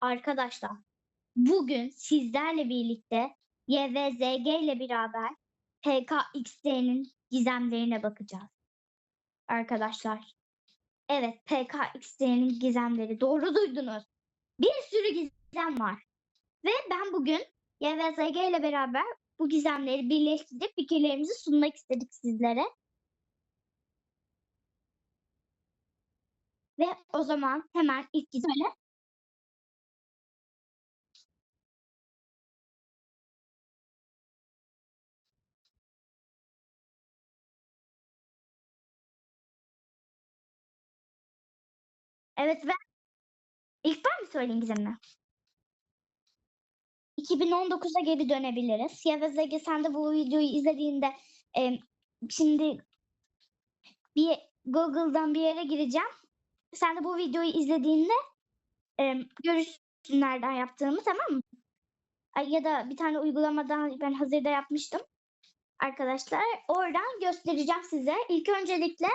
Arkadaşlar bugün sizlerle birlikte YVZG ile beraber PKXD'nin gizemlerine bakacağız. Arkadaşlar. Evet PKXD'nin gizemleri doğru duydunuz. Bir sürü gizem var. Ve ben bugün YVZG ile beraber bu gizemleri birleştirip fikirlerimizi sunmak istedik sizlere. Ve o zaman hemen ilk gizemle Evet ve ilk ben mi söyleyeyim gizemini? 2019'a geri dönebiliriz. Ya ve Zege sen de bu videoyu izlediğinde e, şimdi bir Google'dan bir yere gireceğim. Sen de bu videoyu izlediğinde e, görürsün nereden yaptığımı tamam mı? Ay, Ya da bir tane uygulamadan ben hazırda yapmıştım. Arkadaşlar oradan göstereceğim size. İlk öncelikle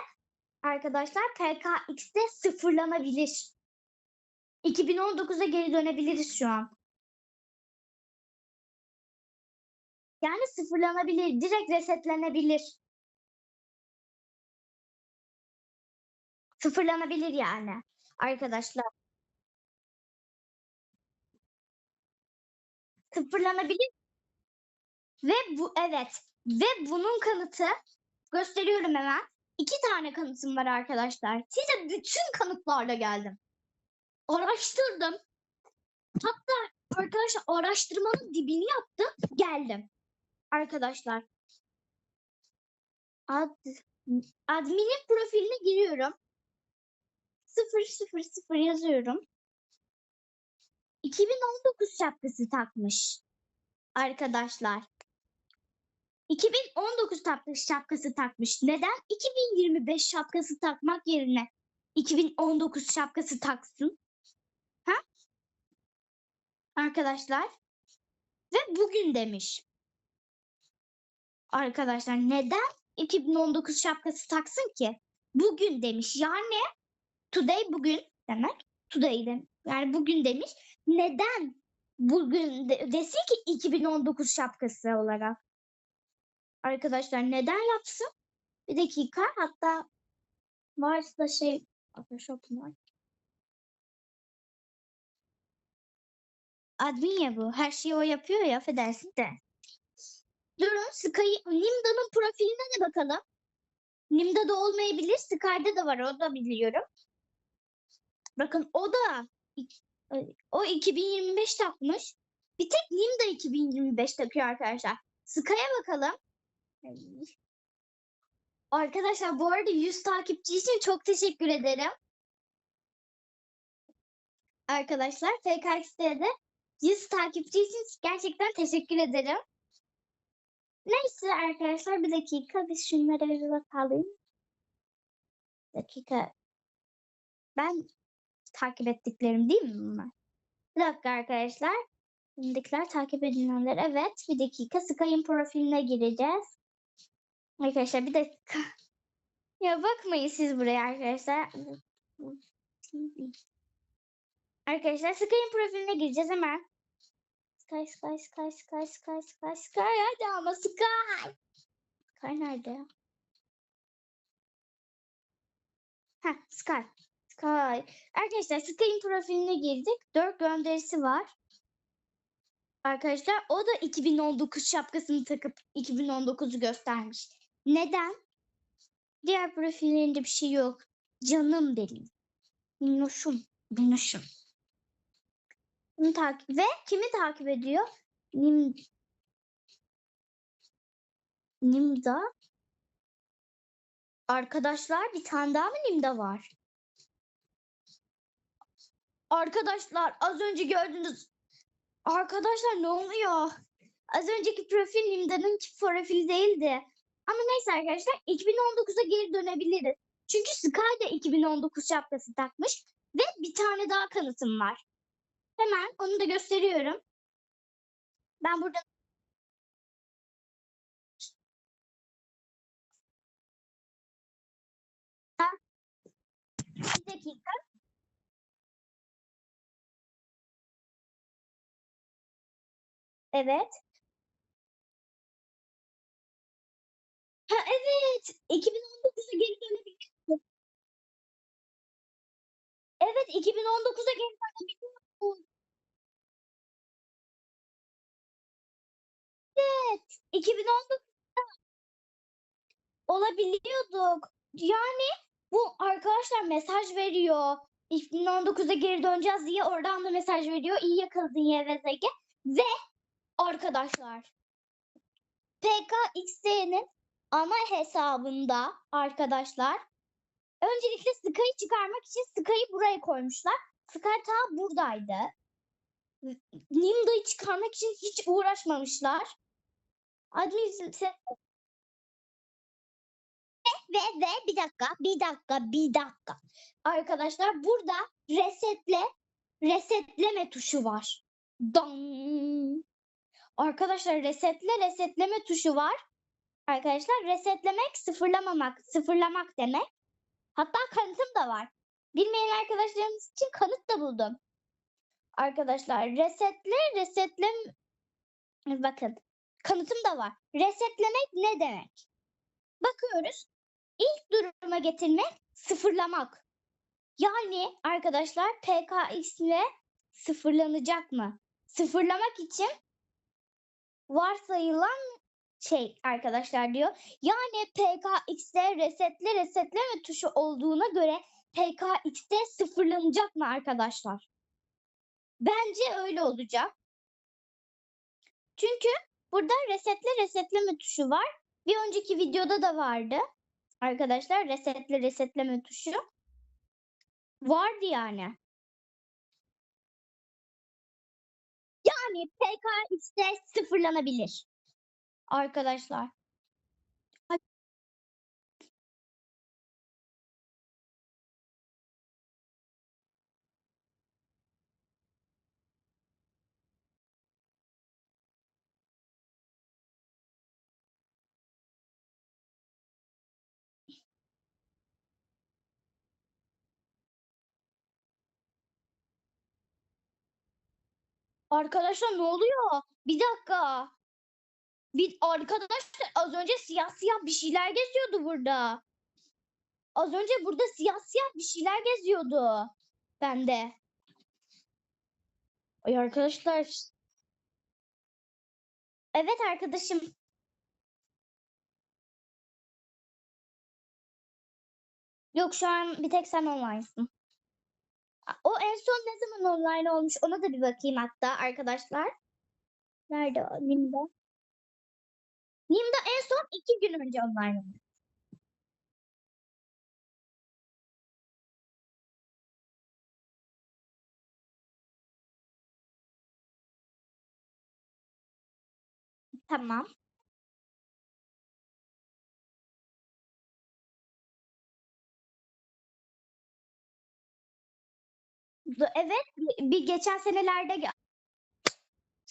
arkadaşlar PKX'de sıfırlanabilir. 2019'a geri dönebiliriz şu an. Yani sıfırlanabilir, direkt resetlenebilir. Sıfırlanabilir yani arkadaşlar. Sıfırlanabilir ve bu evet ve bunun kanıtı gösteriyorum hemen. İki tane kanıtım var arkadaşlar. Size bütün kanıtlarla geldim. Araştırdım. Hatta arkadaşlar araştırmanın dibini yaptım. Geldim. Arkadaşlar. Ad, adminin profiline giriyorum. 000 yazıyorum. 2019 şapkası takmış. Arkadaşlar. 2019 takmış şapkası takmış. Neden 2025 şapkası takmak yerine 2019 şapkası taksın? Ha? Arkadaşlar. Ve bugün demiş. Arkadaşlar neden 2019 şapkası taksın ki? Bugün demiş. Yani today bugün demek. Today demek. Yani bugün demiş. Neden bugün de, desin ki 2019 şapkası olarak? Arkadaşlar neden yapsın? Bir dakika hatta varsa şey Photoshop var. Admin ya bu. Her şeyi o yapıyor ya affedersin de. Durun Sky Nimda'nın profiline de bakalım. Nimda'da olmayabilir. Sky'da da var o da biliyorum. Bakın o da o 2025 takmış. Bir tek Nimda 2025 takıyor arkadaşlar. Sky'a bakalım. Arkadaşlar bu arada 100 takipçi için çok teşekkür ederim. Arkadaşlar FKX'de de 100 takipçi için gerçekten teşekkür ederim. Neyse arkadaşlar bir dakika biz şunlara bir bakalım. Bir dakika. Ben takip ettiklerim değil mi bunlar? Bir dakika arkadaşlar. Şimdikiler takip edilenler. Evet bir dakika. Sky'ın profiline gireceğiz. Arkadaşlar bir dakika. Ya bakmayın siz buraya arkadaşlar. Arkadaşlar Sky'ın profiline gireceğiz hemen. Sky, Sky, Sky, Sky, Sky, Sky, Sky. Hadi ama Sky. Sky nerede ya? Heh, Sky. Sky. Arkadaşlar Sky'ın profiline girdik. 4 gönderisi var. Arkadaşlar o da 2019 şapkasını takıp 2019'u göstermiş. Neden? Diğer profillerinde bir şey yok. Canım benim. Minnoşum. Minnoşum. Ve kimi takip ediyor? Nim Nimda. Arkadaşlar bir tane daha mı Nimda var? Arkadaşlar az önce gördünüz. Arkadaşlar ne oluyor? Az önceki profil Nimda'nın profili değildi. Ama neyse arkadaşlar 2019'a geri dönebiliriz. Çünkü Sky da 2019 şapkası takmış ve bir tane daha kanıtım var. Hemen onu da gösteriyorum. Ben burada bir dakika. Evet. Ha evet. 2019'a geri dönebiliyorsun. Evet 2019'a geri dönebiliyorsun. Evet. 2019'da olabiliyorduk. Yani bu arkadaşlar mesaj veriyor. 2019'a geri döneceğiz diye oradan da mesaj veriyor. İyi yakaladın YVZG. Ve arkadaşlar PKXD'nin ana hesabında arkadaşlar öncelikle Sky'ı çıkarmak için Sky'ı buraya koymuşlar. Sky ta buradaydı. Nimda'yı çıkarmak için hiç uğraşmamışlar. Admin sen ve ve bir dakika, bir dakika, bir dakika. Arkadaşlar burada resetle resetleme tuşu var. Dong. Arkadaşlar resetle resetleme tuşu var. Arkadaşlar resetlemek sıfırlamamak, sıfırlamak demek. Hatta kanıtım da var. Bilmeyen arkadaşlarımız için kanıt da buldum. Arkadaşlar resetle resetlem bakın kanıtım da var. Resetlemek ne demek? Bakıyoruz. İlk duruma getirmek sıfırlamak. Yani arkadaşlar PKX ile sıfırlanacak mı? Sıfırlamak için varsayılan şey arkadaşlar diyor. Yani PKX'de resetle resetleme tuşu olduğuna göre PKX'de sıfırlanacak mı arkadaşlar? Bence öyle olacak. Çünkü burada resetle resetleme tuşu var. Bir önceki videoda da vardı. Arkadaşlar resetle resetleme tuşu. Vardı yani. Yani PKX'de sıfırlanabilir. Arkadaşlar. Arkadaşlar ne oluyor? Bir dakika. Bir arkadaşlar az önce siyah siyah bir şeyler geziyordu burada. Az önce burada siyah siyah bir şeyler geziyordu. Bende. Ay arkadaşlar. Evet arkadaşım. Yok şu an bir tek sen online'sın. O en son ne zaman online olmuş ona da bir bakayım hatta arkadaşlar. Nerede o Nimda? Nimda en son iki gün önce online olmuş. Tamam. Evet bir geçen senelerde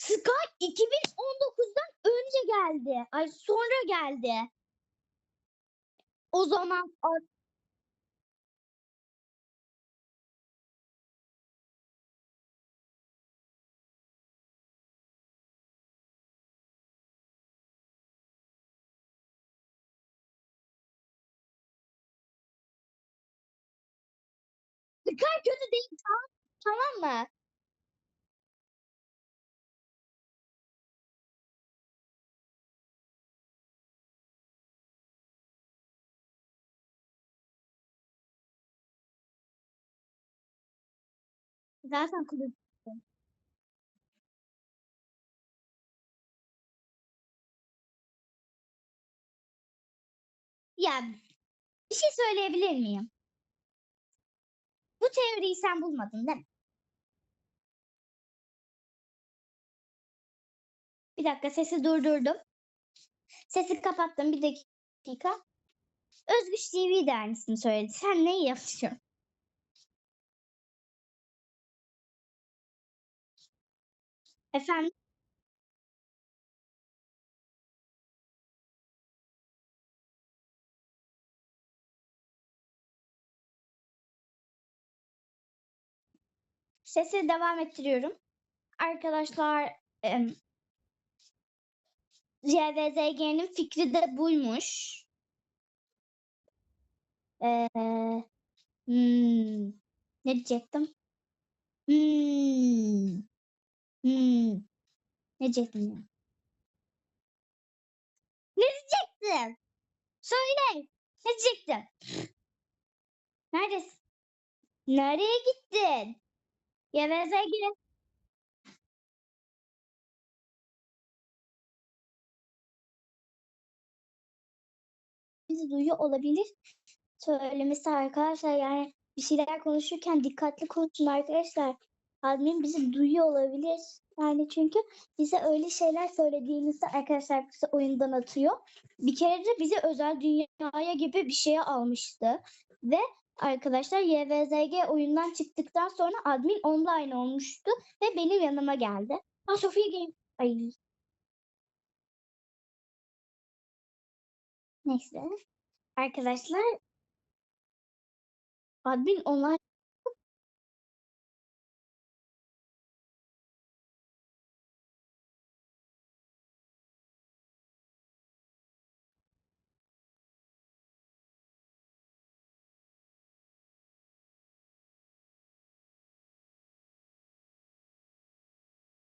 gel- Sky 2019'dan önce geldi. Ay sonra geldi. O zaman a- Sky kötü değil tamam, tamam mı? Zaten kulüp. Ya bir şey söyleyebilir miyim? Bu teoriyi sen bulmadın değil mi? Bir dakika sesi durdurdum. Sesi kapattım bir dakika. Özgüç TV de aynısını söyledi. Sen neyi yapıyorsun? Efendim? Sesi devam ettiriyorum. Arkadaşlar JVZG'nin fikri de buymuş. Ee, hmm, ne diyecektim? Hmm, hmm, ne diyecektim ya? Ne diyecektim? Söyle. Ne diyecektim? Neredesin? Nereye gittin? YVZG. Bizi duyuyor olabilir. Söylemesi arkadaşlar yani bir şeyler konuşurken dikkatli konuşun arkadaşlar. Admin bizi duyuyor olabilir. Yani çünkü bize öyle şeyler söylediğimizde arkadaşlar bizi oyundan atıyor. Bir kere de bizi özel dünyaya gibi bir şeye almıştı. Ve arkadaşlar YVZG oyundan çıktıktan sonra admin online olmuştu ve benim yanıma geldi. Ha Sofia Game. Ay. Neyse. Arkadaşlar admin online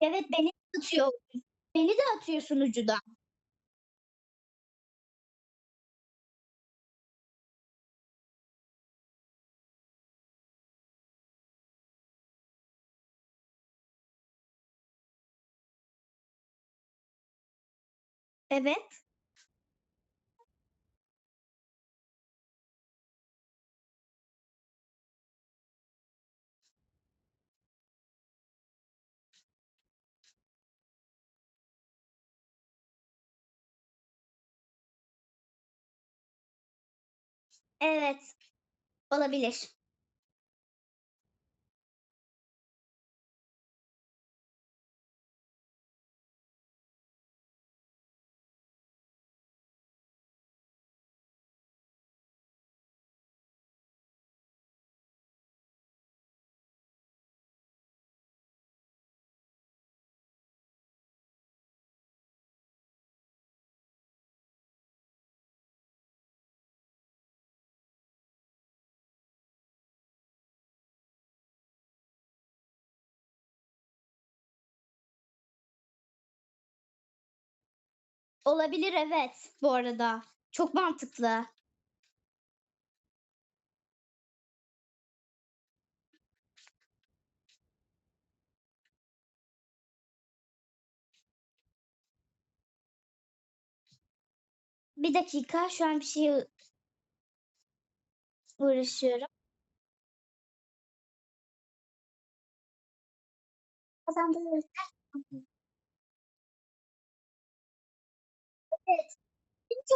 evet beni atıyor. Beni de atıyor sunucuda. Evet. Evet. Olabilir. Olabilir evet bu arada. Çok mantıklı. Bir dakika şu an bir şey uğraşıyorum. Kazandınız. Evet. Çünkü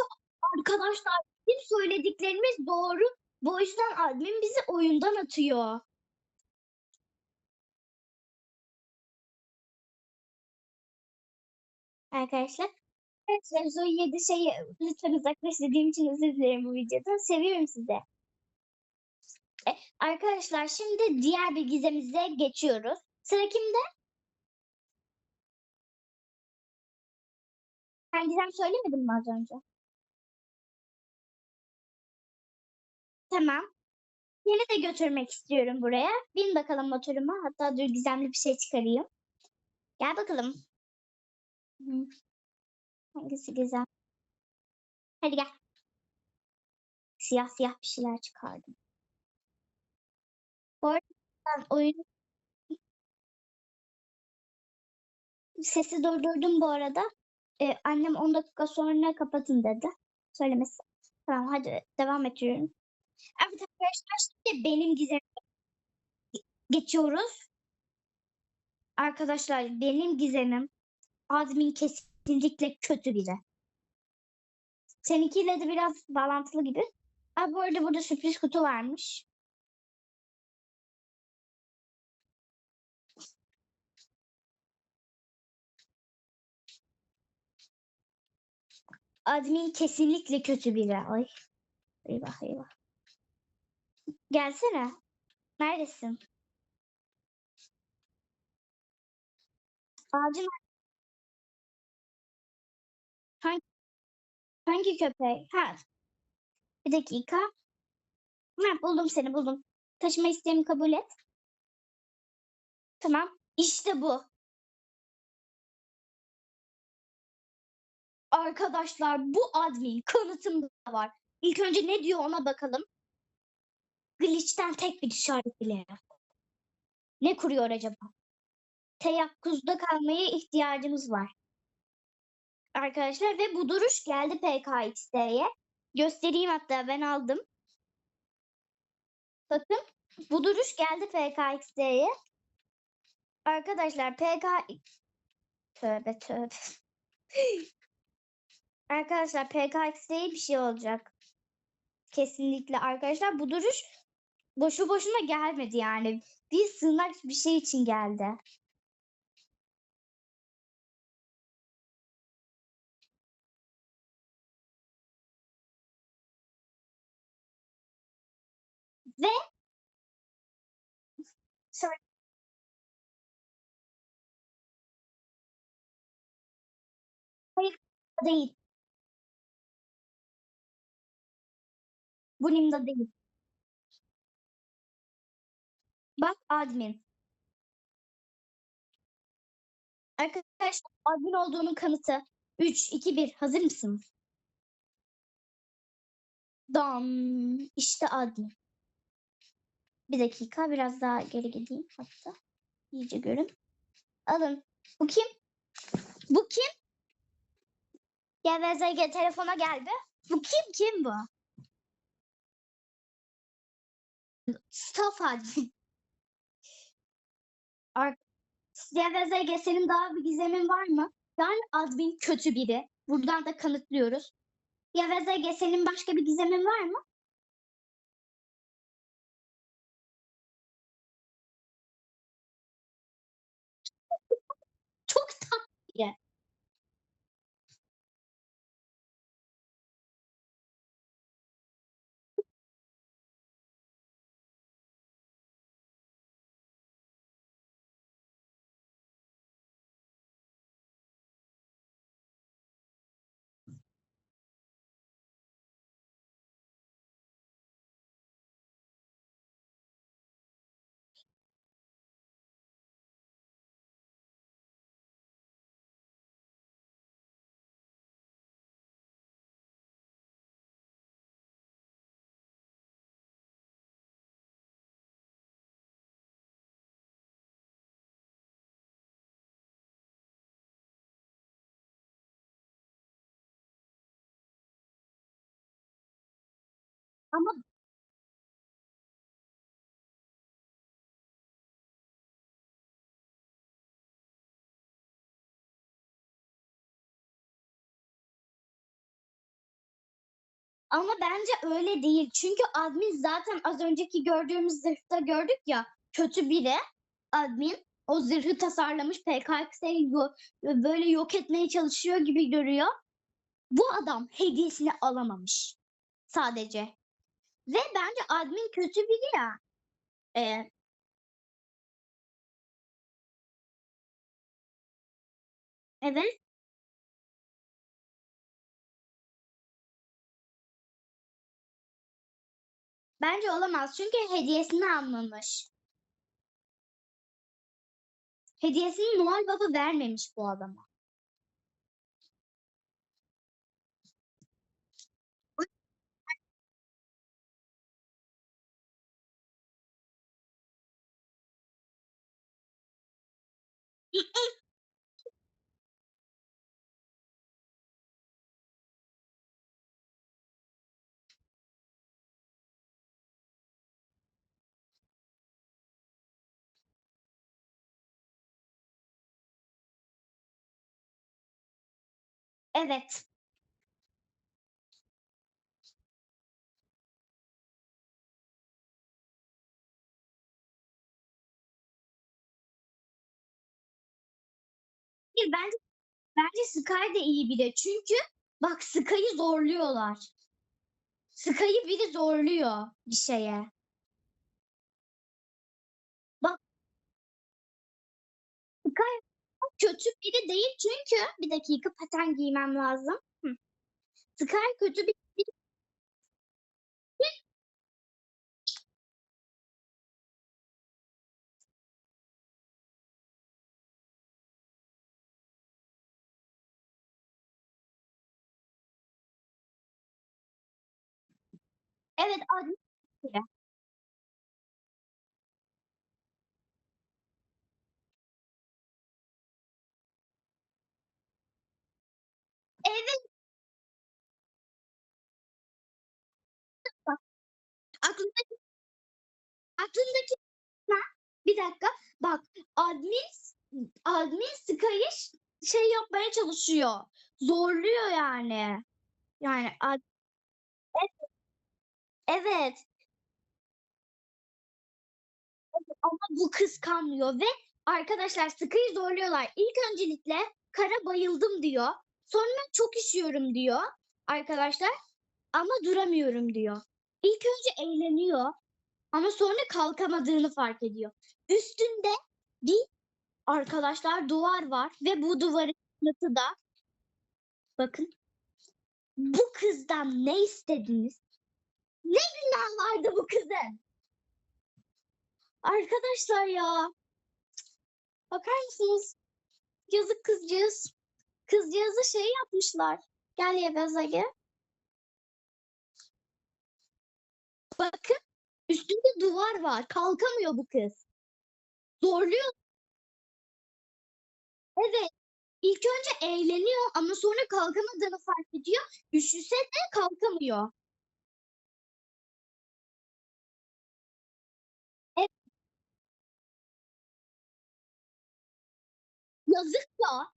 arkadaşlar bizim söylediklerimiz doğru. Bu yüzden admin bizi oyundan atıyor. Arkadaşlar. Arkadaşlar Zoe 7 şeyi lütfen uzaklaş dediğim için özür dilerim bu videodan. Seviyorum sizi. E, arkadaşlar şimdi diğer bir gizemize geçiyoruz. Sıra kimde? Ben gizem söylemedim mi az önce? Tamam. Seni de götürmek istiyorum buraya. Bin bakalım motoruma. Hatta dur gizemli bir şey çıkarayım. Gel bakalım. Hangisi güzel? Hadi gel. Siyah siyah bir şeyler çıkardım. Bu arada ben oyunu sesi durdurdum bu arada. Ee, annem 10 dakika sonra kapatın dedi. Söylemesi. Tamam hadi devam ediyorum. Evet arkadaşlar şimdi benim gizemime geçiyoruz. Arkadaşlar benim gizemim admin kesinlikle kötü biri. Seninkiyle de biraz bağlantılı gibi. Aa, bu arada burada sürpriz kutu varmış. Admin kesinlikle kötü biri. Ay. Eyvah eyvah. Gelsene. Neredesin? Ağacın Hangi köpek? Ha. Bir dakika. Ha, buldum seni buldum. Taşıma isteğimi kabul et. Tamam. İşte bu. Arkadaşlar bu admin kanıtım da var. İlk önce ne diyor ona bakalım. Glitch'ten tek bir işaret bile yok. Ne kuruyor acaba? Teyakkuzda kalmaya ihtiyacımız var. Arkadaşlar ve bu duruş geldi PKXD'ye. Göstereyim hatta ben aldım. Bakın bu duruş geldi PKXD'ye. Arkadaşlar PK tövbe tövbe. Arkadaşlar PKX'de bir şey olacak. Kesinlikle arkadaşlar bu duruş boşu boşuna gelmedi yani. Bir sığınak bir şey için geldi. Ve Sorry. Hayır değil. Bu Nimda değil. Bak admin. Arkadaşlar admin olduğunun kanıtı. 3, 2, 1. Hazır mısınız? Dam. İşte admin. Bir dakika biraz daha geri gideyim hatta. İyice görün. Alın. Bu kim? Bu kim? GVZG telefona geldi. Bu kim kim bu? Staff admin. Ar- GVZG senin daha bir gizemin var mı? Yani admin kötü biri. Buradan da kanıtlıyoruz. GVZG senin başka bir gizemin var mı? Ama Ama bence öyle değil. Çünkü admin zaten az önceki gördüğümüz zırhta gördük ya kötü biri admin o zırhı tasarlamış PKX'yi böyle yok etmeye çalışıyor gibi görüyor. Bu adam hediyesini alamamış sadece. Ve bence admin kötü biri ya. Ee, evet. Bence olamaz çünkü hediyesini almamış. Hediyesini Noel Baba vermemiş bu adama. Evet. Hayır, bence bence Sky de iyi biri. Çünkü bak Sky'ı zorluyorlar. Sky'ı biri zorluyor bir şeye. Bak Sky kötü biri değil çünkü bir dakika paten giymem lazım. Sky kötü bir Evet admin. Evet bak aklımdaki aklımdaki Ha, bir dakika bak admin admin Sky'ı şey yapmaya çalışıyor. Zorluyor yani. Yani ad- evet ama bu kıskanmıyor ve arkadaşlar Sky'ı zorluyorlar. İlk öncelikle Kara bayıldım diyor. Sonra çok üşüyorum diyor arkadaşlar. Ama duramıyorum diyor. İlk önce eğleniyor ama sonra kalkamadığını fark ediyor. Üstünde bir arkadaşlar duvar var ve bu duvarın yanıtı da bakın bu kızdan ne istediniz? Ne günah vardı bu kızın? Arkadaşlar ya bakar mısınız? Yazık kızcağız. Kızcağızı şey yapmışlar. Gel Yevez Ege. Bakın üstünde duvar var. Kalkamıyor bu kız. Zorluyor. Evet. İlk önce eğleniyor ama sonra kalkamadığını fark ediyor. Üşüse de kalkamıyor. Yazık ya.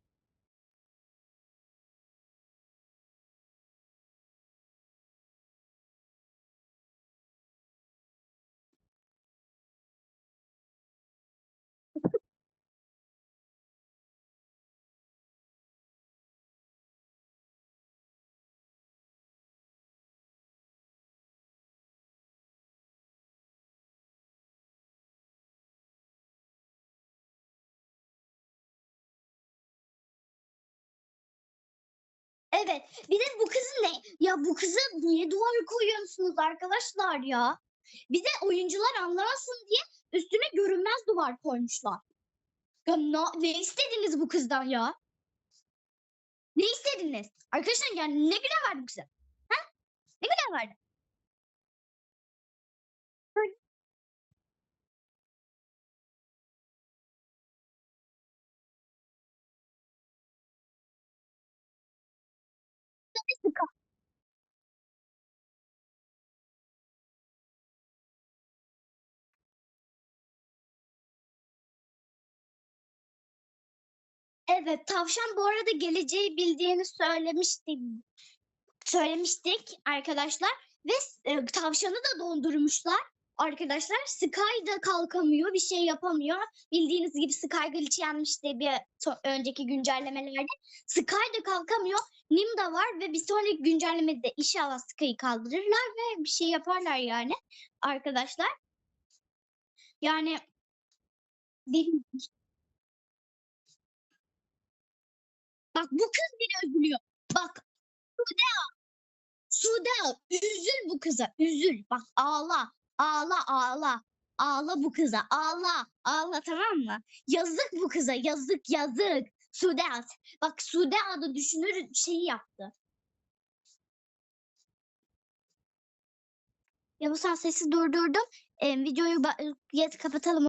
Evet. Bir de bu kızın ne? Ya bu kıza niye duvar koyuyorsunuz arkadaşlar ya? Bir de oyuncular anlamasın diye üstüne görünmez duvar koymuşlar. Ya na- ne istediniz bu kızdan ya? Ne istediniz? Arkadaşlar yani ne günah vardı bu kıza? Ha? Ne günah vardı? Evet, tavşan bu arada geleceği bildiğini söylemiştim. Söylemiştik arkadaşlar ve e, tavşanı da dondurmuşlar. Arkadaşlar Sky da kalkamıyor, bir şey yapamıyor. Bildiğiniz gibi Sky glitch yenmişti bir so- önceki güncellemelerde. Sky da kalkamıyor. Nim de var ve bir sonraki güncellemede inşallah Sky'ı kaldırırlar ve bir şey yaparlar yani arkadaşlar. Yani bir- bak bu kız bile üzülüyor. Bak Sude üzül bu kıza üzül. Bak ağla ağla ağla. Ağla bu kıza ağla ağla tamam mı? Yazık bu kıza yazık yazık. Sude at. Bak Sude adı düşünür şeyi yaptı. Ya bu sen sesi durdurdum. Em, videoyu ba- kapatalım.